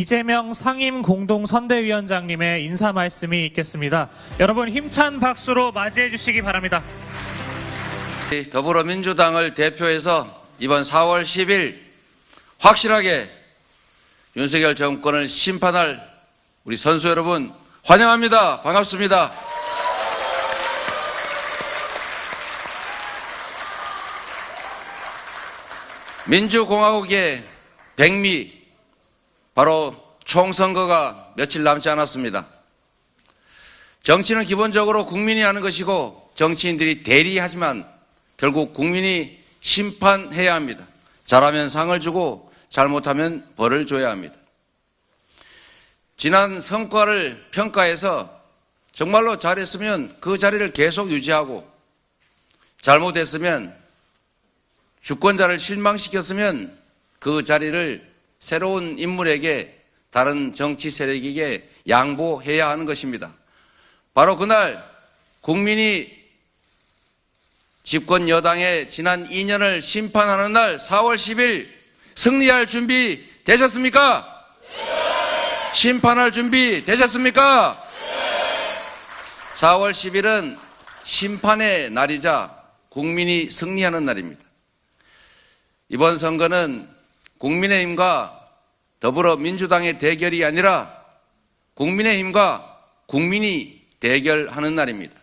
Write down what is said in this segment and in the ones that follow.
이재명 상임 공동 선대위원장님의 인사 말씀이 있겠습니다. 여러분 힘찬 박수로 맞이해 주시기 바랍니다. 더불어민주당을 대표해서 이번 4월 10일 확실하게 윤석열 정권을 심판할 우리 선수 여러분 환영합니다. 반갑습니다. 민주공화국의 백미 바로 총선거가 며칠 남지 않았습니다. 정치는 기본적으로 국민이 하는 것이고 정치인들이 대리하지만 결국 국민이 심판해야 합니다. 잘하면 상을 주고 잘못하면 벌을 줘야 합니다. 지난 성과를 평가해서 정말로 잘했으면 그 자리를 계속 유지하고 잘못했으면 주권자를 실망시켰으면 그 자리를 새로운 인물에게 다른 정치 세력에게 양보해야 하는 것입니다. 바로 그날 국민이 집권 여당의 지난 2년을 심판하는 날 4월 10일 승리할 준비 되셨습니까? 심판할 준비 되셨습니까? 4월 10일은 심판의 날이자 국민이 승리하는 날입니다. 이번 선거는 국민의힘과 더불어민주당의 대결이 아니라 국민의힘과 국민이 대결하는 날입니다.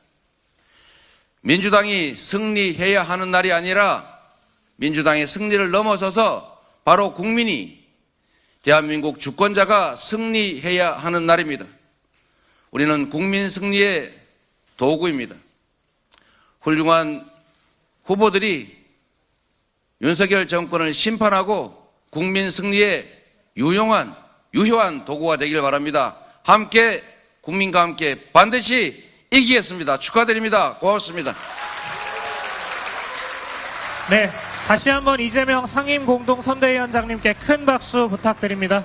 민주당이 승리해야 하는 날이 아니라 민주당의 승리를 넘어서서 바로 국민이 대한민국 주권자가 승리해야 하는 날입니다. 우리는 국민 승리의 도구입니다. 훌륭한 후보들이 윤석열 정권을 심판하고 국민 승리의 유용한 유효한 도구가 되길 바랍니다. 함께 국민과 함께 반드시 이기겠습니다. 축하드립니다. 고맙습니다. 네, 다시 한번 이재명 상임 공동 선대위원장님께 큰 박수 부탁드립니다.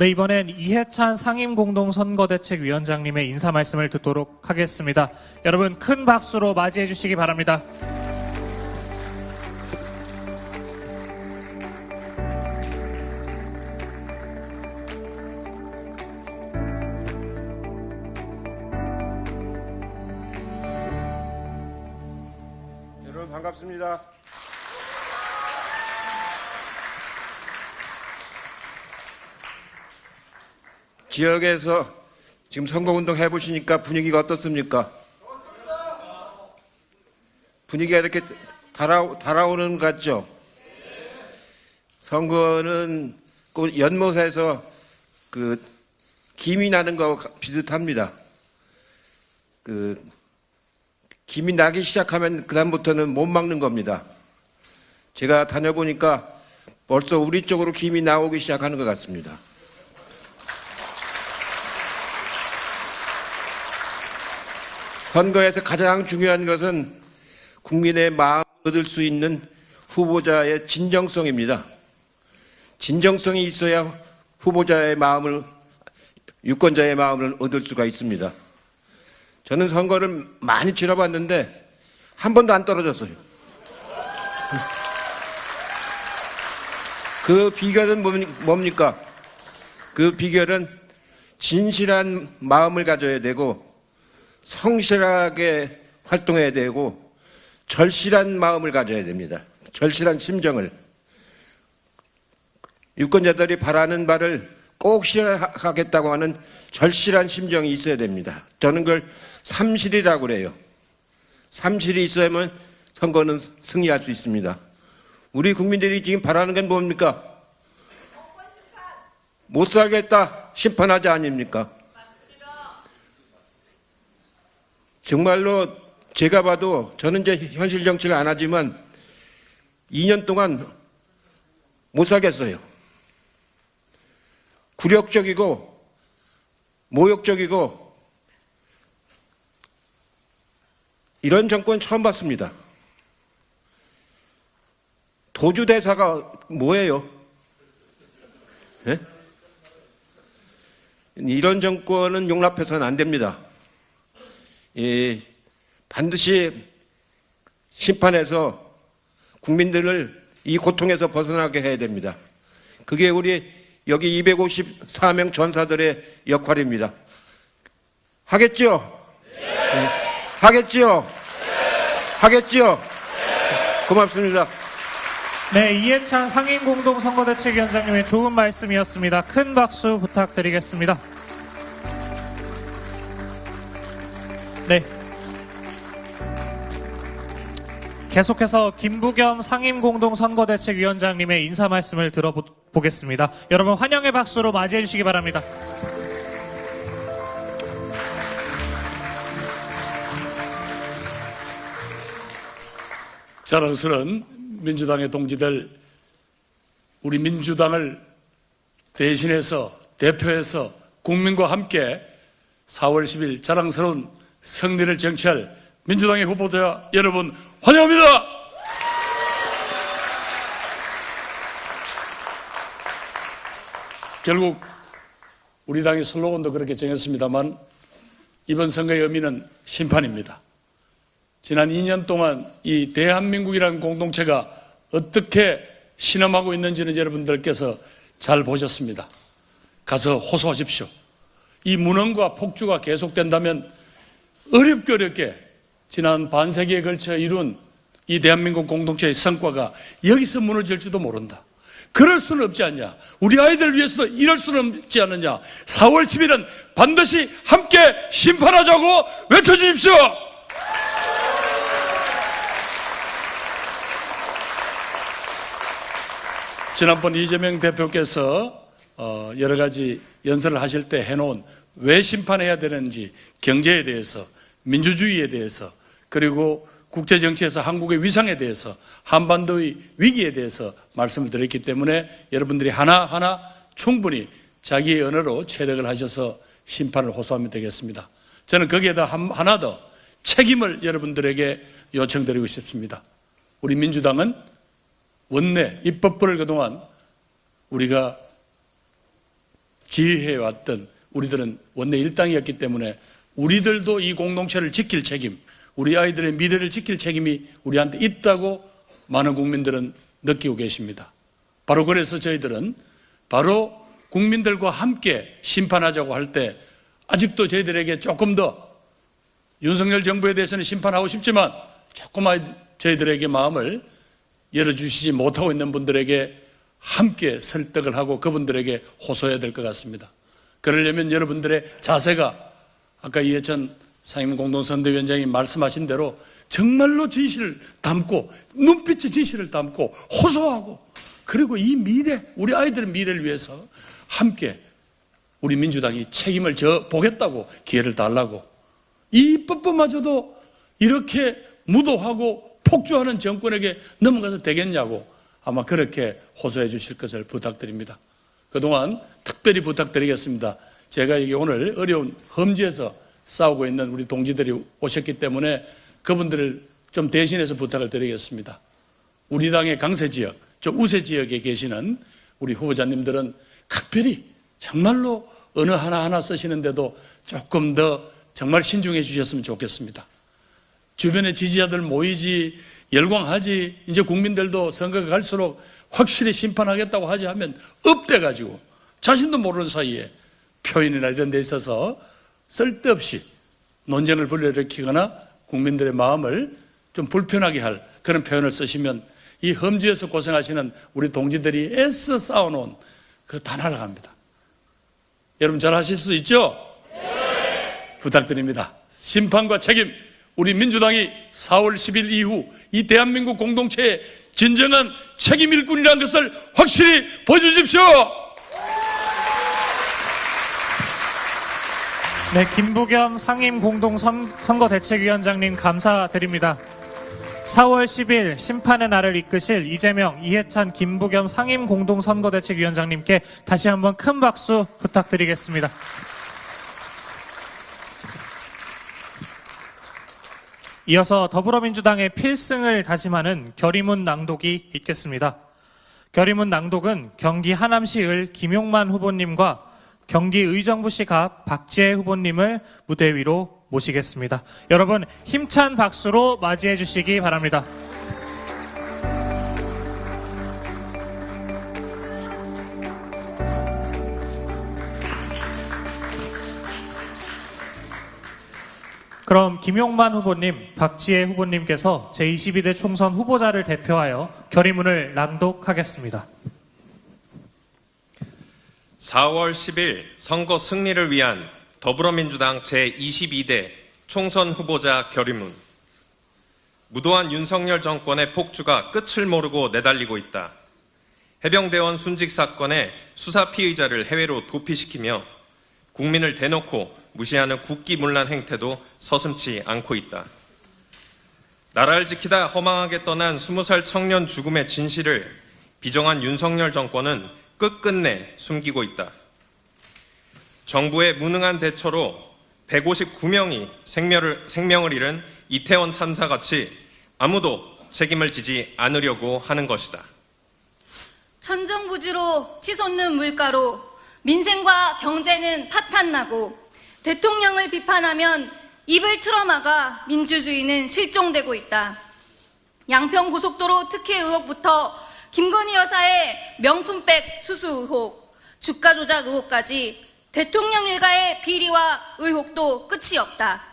네, 이번엔 이해찬 상임 공동 선거대책위원장님의 인사 말씀을 듣도록 하겠습니다. 여러분 큰 박수로 맞이해 주시기 바랍니다. 여러분 반갑습니다. 지역에서 지금 선거운동 해보시니까 분위기가 어떻습니까? 분위기가 이렇게 달아, 달아오는 것 같죠? 선거는 꼭 연못에서 그 김이 나는 거 비슷합니다. 그 김이 나기 시작하면 그다음부터는 못 막는 겁니다. 제가 다녀보니까 벌써 우리 쪽으로 김이 나오기 시작하는 것 같습니다. 선거에서 가장 중요한 것은 국민의 마음을 얻을 수 있는 후보자의 진정성입니다. 진정성이 있어야 후보자의 마음을, 유권자의 마음을 얻을 수가 있습니다. 저는 선거를 많이 치러봤는데 한 번도 안 떨어졌어요. 그 비결은 뭡니- 뭡니까? 그 비결은 진실한 마음을 가져야 되고 성실하게 활동해야 되고 절실한 마음을 가져야 됩니다. 절실한 심정을. 유권자들이 바라는 바를 꼭 실현하겠다고 하는 절실한 심정이 있어야 됩니다. 저는 그걸 삼실이라고 그래요. 삼실이 있어야만 선거는 승리할 수 있습니다. 우리 국민들이 지금 바라는 건 뭡니까? 못 살겠다 심판하자 아닙니까? 정말로 제가 봐도 저는 이제 현실 정치를 안 하지만 2년 동안 못 살겠어요. 굴욕적이고 모욕적이고 이런 정권 처음 봤습니다. 도주대사가 뭐예요? 예? 이런 정권은 용납해서는 안 됩니다. 예, 반드시 심판해서 국민들을 이 고통에서 벗어나게 해야 됩니다. 그게 우리 여기 254명 전사들의 역할입니다. 하겠죠? 네. 하겠죠? 하겠죠? 고맙습니다. 네, 이해찬 상임공동선거대책위원장님의 좋은 말씀이었습니다. 큰 박수 부탁드리겠습니다. 네. 계속해서 김부겸 상임공동선거대책위원장님의 인사 말씀을 들어보겠습니다. 여러분 환영의 박수로 맞이해 주시기 바랍니다. 자랑스러운 민주당의 동지들, 우리 민주당을 대신해서 대표해서 국민과 함께 4월 10일 자랑스러운 승리를 쟁취할 민주당의 후보자 여러분 환영합니다. 결국 우리 당의 슬로건도 그렇게 정했습니다만 이번 선거의 의미는 심판입니다. 지난 2년 동안 이 대한민국이라는 공동체가 어떻게 신음하고 있는지는 여러분들께서 잘 보셨습니다. 가서 호소하십시오. 이 무능과 폭주가 계속된다면 어렵게 어렵게 지난 반세기에 걸쳐 이룬 이 대한민국 공동체의 성과가 여기서 무너질지도 모른다. 그럴 수는 없지 않냐. 우리 아이들 위해서도 이럴 수는 없지 않느냐. 4월 10일은 반드시 함께 심판하자고 외쳐주십시오. 지난번 이재명 대표께서 어, 여러 가지 연설을 하실 때 해놓은 왜 심판해야 되는지 경제에 대해서 민주주의에 대해서 그리고 국제 정치에서 한국의 위상에 대해서 한반도의 위기에 대해서 말씀을 드렸기 때문에 여러분들이 하나하나 충분히 자기의 언어로 체득을 하셔서 심판을 호소하면 되겠습니다. 저는 거기에다 한- 하나 더 책임을 여러분들에게 요청드리고 싶습니다. 우리 민주당은 원내 입법부를 그동안 우리가 지휘해왔던 우리들은 원내 일당이었기 때문에 우리들도 이 공동체를 지킬 책임, 우리 아이들의 미래를 지킬 책임이 우리한테 있다고 많은 국민들은 느끼고 계십니다. 바로 그래서 저희들은 바로 국민들과 함께 심판하자고 할 때 아직도 저희들에게 조금 더 윤석열 정부에 대해서는 심판하고 싶지만 조금만 저희들에게 마음을 열어주시지 못하고 있는 분들에게 함께 설득을 하고 그분들에게 호소해야 될 것 같습니다. 그러려면 여러분들의 자세가 아까 이해찬 상임 공동선대위원장이 말씀하신 대로 정말로 진실을 담고 눈빛의 진실을 담고 호소하고 그리고 이 미래 우리 아이들의 미래를 위해서 함께 우리 민주당이 책임을 져 보겠다고 기회를 달라고 이 입법부마저도 이렇게 무도하고 폭주하는 정권에게 넘어가서 되겠냐고 아마 그렇게 호소해 주실 것을 부탁드립니다. 그동안 특별히 부탁드리겠습니다. 제가 이게 오늘 어려운 험지에서 싸우고 있는 우리 동지들이 오셨기 때문에 그분들을 좀 대신해서 부탁을 드리겠습니다. 우리 당의 강세 지역, 저 우세 지역에 계시는 우리 후보자님들은 각별히 정말로 어느 하나하나 쓰시는데도 조금 더 정말 신중해 주셨으면 좋겠습니다. 주변에 지지자들 모이지, 열광하지, 이제 국민들도 선거가 갈수록 확실히 심판하겠다고 하지 하면 업돼가지고 자신도 모르는 사이에 표현이나 이런 데 있어서 쓸데없이 논쟁을 불러일으키거나 국민들의 마음을 좀 불편하게 할 그런 표현을 쓰시면 이 험지에서 고생하시는 우리 동지들이 애써 쌓아놓은 그 다 날아갑니다. 여러분 잘 하실 수 있죠? 부탁드립니다. 심판과 책임, 우리 민주당이 4월 10일 이후 이 대한민국 공동체의 진정한 책임 일꾼이라는 것을 확실히 보여주십시오! 네, 김부겸 상임공동선거대책위원장님 감사드립니다. 4월 10일 심판의 날을 이끄실 이재명, 이해찬, 김부겸 상임공동선거대책위원장님께 다시 한번 큰 박수 부탁드리겠습니다. 이어서 더불어민주당의 필승을 다짐하는 결의문 낭독이 있겠습니다. 결의문 낭독은 경기 하남시 을 김용만 후보님과 경기 의정부시갑 박지혜 후보님을 무대 위로 모시겠습니다. 여러분 힘찬 박수로 맞이해 주시기 바랍니다. 그럼 김용만 후보님, 박지혜 후보님께서 제22대 총선 후보자를 대표하여 결의문을 낭독하겠습니다. 4월 10일 선거 승리를 위한 더불어민주당 제22대 총선 후보자 결의문. 무도한 윤석열 정권의 폭주가 끝을 모르고 내달리고 있다. 해병대원 순직 사건의 수사 피의자를 해외로 도피시키며 국민을 대놓고 무시하는 국기문란 행태도 서슴지 않고 있다. 나라를 지키다 허망하게 떠난 20살 청년 죽음의 진실을 비정한 윤석열 정권은 끝끝내 숨기고 있다. 정부의 무능한 대처로 159명이 생명을, 생명을 잃은 이태원 참사같이 아무도 책임을 지지 않으려고 하는 것이다. 천정부지로 치솟는 물가로 민생과 경제는 파탄나고 대통령을 비판하면 입을 틀어막아 민주주의는 실종되고 있다. 양평 고속도로 특혜 의혹부터 김건희 여사의 명품백 수수 의혹, 주가 조작 의혹까지 대통령 일가의 비리와 의혹도 끝이 없다.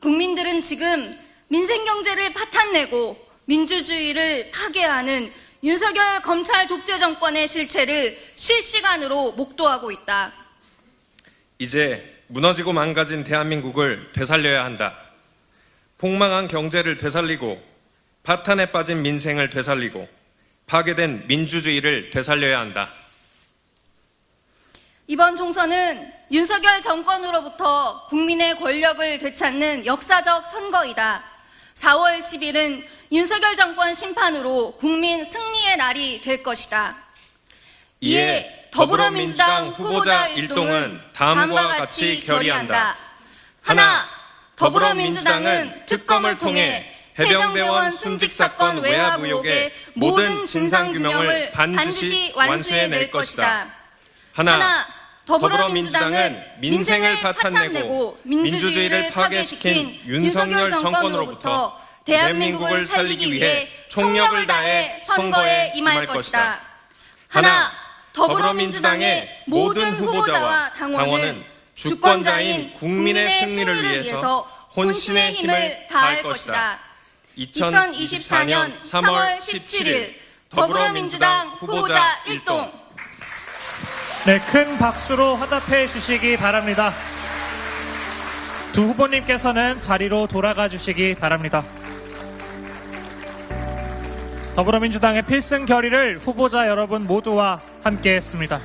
국민들은 지금 민생 경제를 파탄내고 민주주의를 파괴하는 윤석열 검찰 독재 정권의 실체를 실시간으로 목도하고 있다. 이제 무너지고 망가진 대한민국을 되살려야 한다. 폭망한 경제를 되살리고 파탄에 빠진 민생을 되살리고 파괴된 민주주의를 되살려야 한다. 이번 총선은 윤석열 정권으로부터 국민의 권력을 되찾는 역사적 선거이다. 4월 10일은 윤석열 정권 심판으로 국민 승리의 날이 될 것이다. 이에 더불어민주당 후보자 일동은 다음과 같이 결의한다. 하나, 더불어민주당은 특검을 통해 해병대원 순직 사건 외압 의혹의 모든 진상 규명을 반드시 완수해 낼 것이다. 하나, 더불어민주당은 민생을 파탄내고 민주주의를 파괴시킨 윤석열 정권으로부터 대한민국을 살리기 위해 총력을 다해 선거에 임할 것이다. 하나, 더불어민주당의 모든 후보자와 당원은 주권자인 국민의 승리를 위해서 혼신의 힘을 다할 것이다. 2024년 3월 17일 더불어민주당 후보자 일동 네, 큰 박수로 화답해 주시기 바랍니다. 두 후보님께서는 자리로 돌아가 주시기 바랍니다. 더불어민주당의 필승 결의를 후보자 여러분 모두와 함께 했습니다.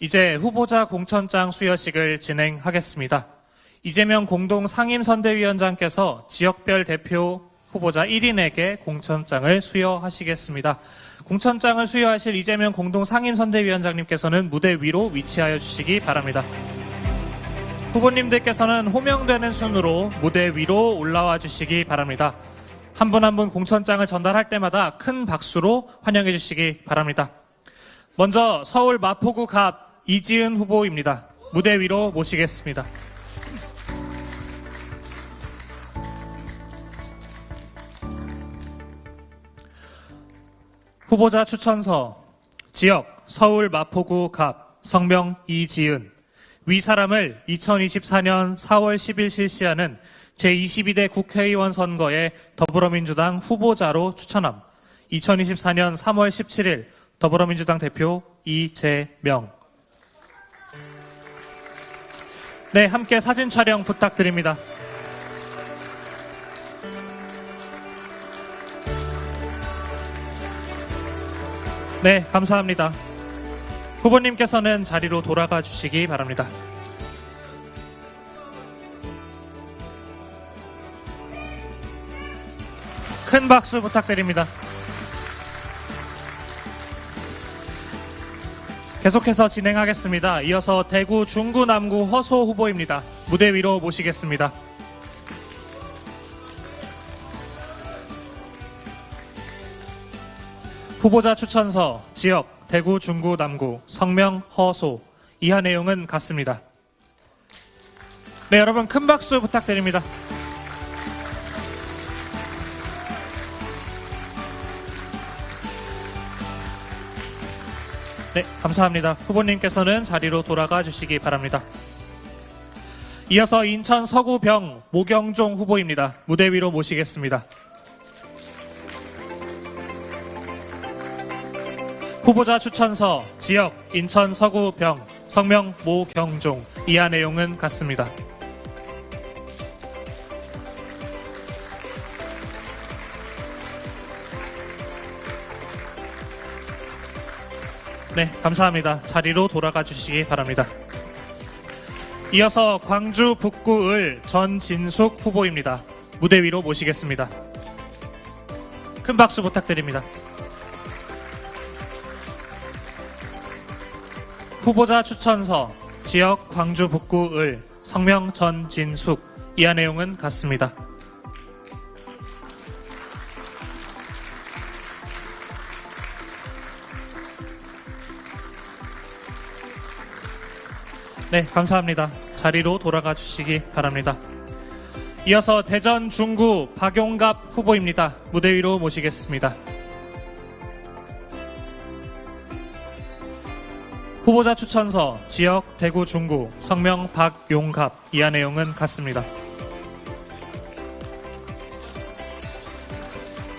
이제 후보자 공천장 수여식을 진행하겠습니다. 이재명 공동 상임선대위원장께서 지역별 대표 후보자 1인에게 공천장을 수여하시겠습니다. 공천장을 수여하실 이재명 공동 상임선대위원장님께서는 무대 위로 위치하여 주시기 바랍니다. 후보님들께서는 호명되는 순으로 무대 위로 올라와 주시기 바랍니다. 한 분 한분 공천장을 전달할 때마다 큰 박수로 환영해 주시기 바랍니다. 먼저 서울 마포구 갑 이지은 후보입니다. 무대 위로 모시겠습니다. 후보자 추천서 지역 서울 마포구 갑 성명 이지은. 위 사람을 2024년 4월 10일 실시하는 제22대 국회의원 선거에 더불어민주당 후보자로 추천함. 2024년 3월 17일 더불어민주당 대표 이재명. 네, 함께 사진 촬영 부탁드립니다. 네, 감사합니다. 후보님께서는 자리로 돌아가 주시기 바랍니다. 큰 박수 부탁드립니다. 계속해서 진행하겠습니다. 이어서 대구 중구 남구 허소 후보입니다. 무대 위로 모시겠습니다. 후보자 추천서 지역 대구 중구 남구 성명 허소 이하 내용은 같습니다. 네 여러분 큰 박수 부탁드립니다. 네 감사합니다. 후보님께서는 자리로 돌아가 주시기 바랍니다. 이어서 인천 서구병 모경종 후보입니다. 무대 위로 모시겠습니다. 후보자 추천서 지역 인천 서구 병 성명 모경종 이하 내용은 같습니다. 네, 감사합니다. 자리로 돌아가 주시기 바랍니다. 이어서 광주 북구을 전진숙 후보입니다. 무대 위로 모시겠습니다. 큰 박수 부탁드립니다. 후보자 추천서 지역 광주 북구 을 성명 전진숙 이하 내용은 같습니다. 네, 감사합니다. 자리로 돌아가 주시기 바랍니다. 이어서 대전 중구 박용갑 후보입니다. 무대 위로 모시겠습니다. 후보자 추천서 지역 대구 중구 성명 박용갑 이하 내용은 같습니다.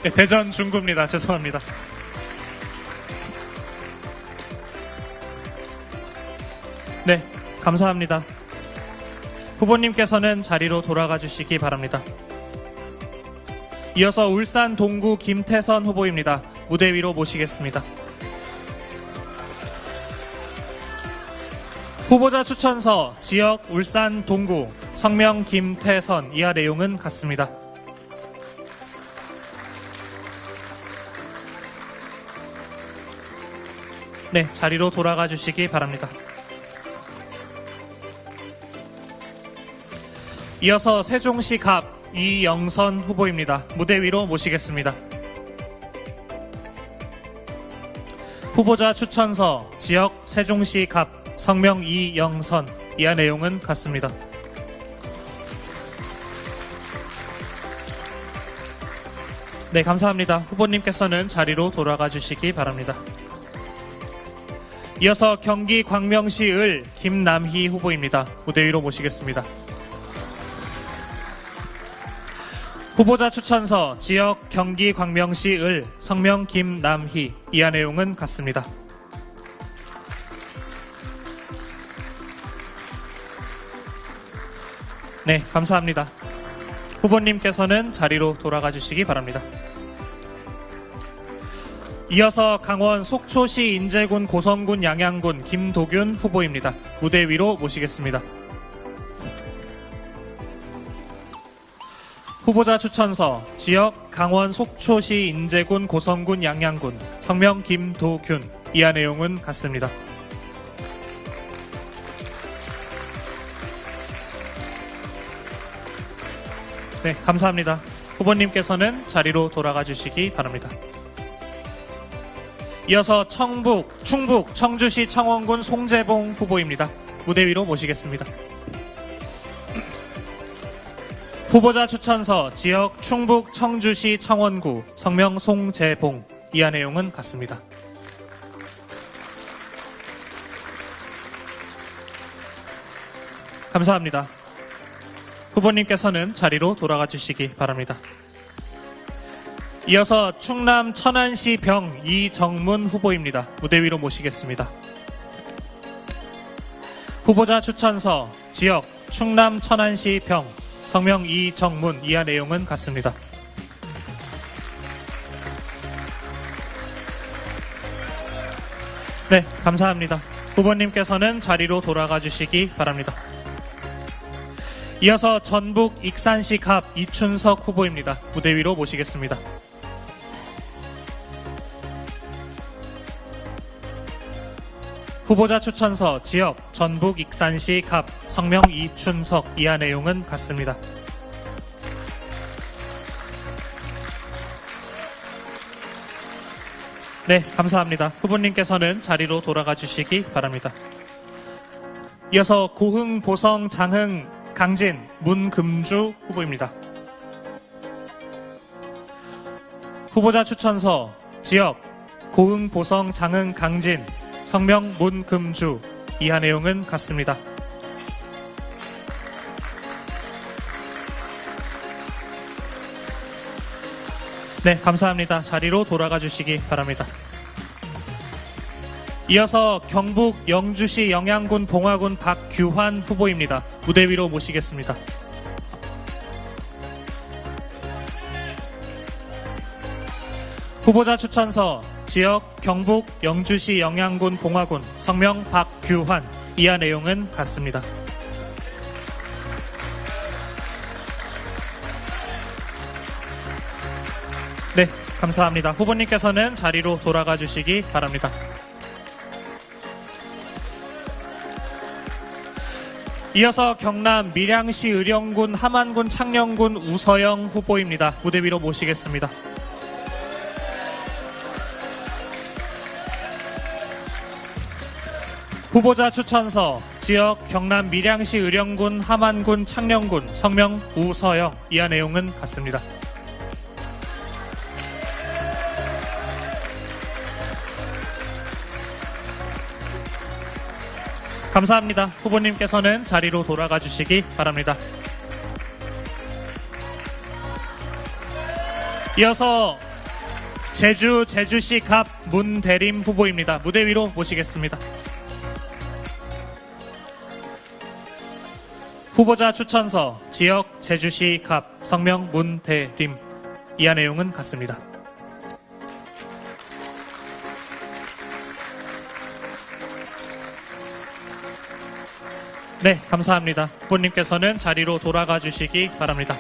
네, 대전 중구입니다. 죄송합니다. 네, 감사합니다. 후보님께서는 자리로 돌아가 주시기 바랍니다. 이어서 울산 동구 김태선 후보입니다. 무대 위로 모시겠습니다. 후보자 추천서 지역 울산 동구 성명 김태선 이하 내용은 같습니다. 네, 자리로 돌아가 주시기 바랍니다. 이어서 세종시 갑 이영선 후보입니다. 무대 위로 모시겠습니다. 후보자 추천서 지역 세종시 갑 성명 이영선 이하 내용은 같습니다. 네, 감사합니다. 후보님께서는 자리로 돌아가 주시기 바랍니다. 이어서 경기 광명시 을 김남희 후보입니다. 무대 위로 모시겠습니다. 후보자 추천서 지역 경기 광명시 을 성명 김남희 이하 내용은 같습니다. 네, 감사합니다. 후보님께서는 자리로 돌아가 주시기 바랍니다. 이어서 강원 속초시 인제군 고성군 양양군 김도균 후보입니다. 무대 위로 모시겠습니다. 후보자 추천서 지역 강원 속초시 인제군 고성군 양양군 성명 김도균 이하 내용은 같습니다. 네, 감사합니다. 후보님께서는 자리로 돌아가 주시기 바랍니다. 이어서 청북, 충북, 청주시 청원군 송재봉 후보입니다. 무대 위로 모시겠습니다. 후보자 추천서 지역 충북 청주시 청원구 성명 송재봉 이하 내용은 같습니다. 감사합니다. 후보님께서는 자리로 돌아가 주시기 바랍니다. 이어서 충남 천안시 병 이정문 후보입니다. 무대 위로 모시겠습니다. 후보자 추천서 지역 충남 천안시 병 성명 이정문 이하 내용은 같습니다. 네, 감사합니다. 후보님께서는 자리로 돌아가 주시기 바랍니다. 이어서 전북 익산시 갑 이춘석 후보입니다. 무대 위로 모시겠습니다. 후보자 추천서 지역 전북 익산시 갑 성명 이춘석 이하 내용은 같습니다. 네, 감사합니다. 후보님께서는 자리로 돌아가 주시기 바랍니다. 이어서 고흥, 보성, 장흥, 강진, 문금주 후보입니다. 후보자 추천서 지역 고흥, 보성, 장흥, 강진, 성명, 문금주 이하 내용은 같습니다. 네, 감사합니다. 자리로 돌아가 주시기 바랍니다. 이어서 경북 영주시 영양군 봉화군 박규환 후보입니다. 무대 위로 모시겠습니다. 후보자 추천서 지역 경북 영주시 영양군 봉화군 성명 박규환 이하 내용은 같습니다. 네, 감사합니다. 후보님께서는 자리로 돌아가 주시기 바랍니다. 이어서 경남 밀양시 의령군 함안군 창녕군 우서영 후보입니다. 무대 위로 모시겠습니다. 후보자 추천서 지역 경남 밀양시 의령군 함안군 창녕군 성명 우서영 이하 내용은 같습니다. 감사합니다. 후보님께서는 자리로 돌아가 주시기 바랍니다. 이어서 제주 제주시 갑 문대림 후보입니다. 무대 위로 모시겠습니다. 후보자 추천서 지역 제주시 갑 성명 문대림 이하 내용은 같습니다. 네, 감사합니다. 후보님께서는 자리로 돌아가 주시기 바랍니다.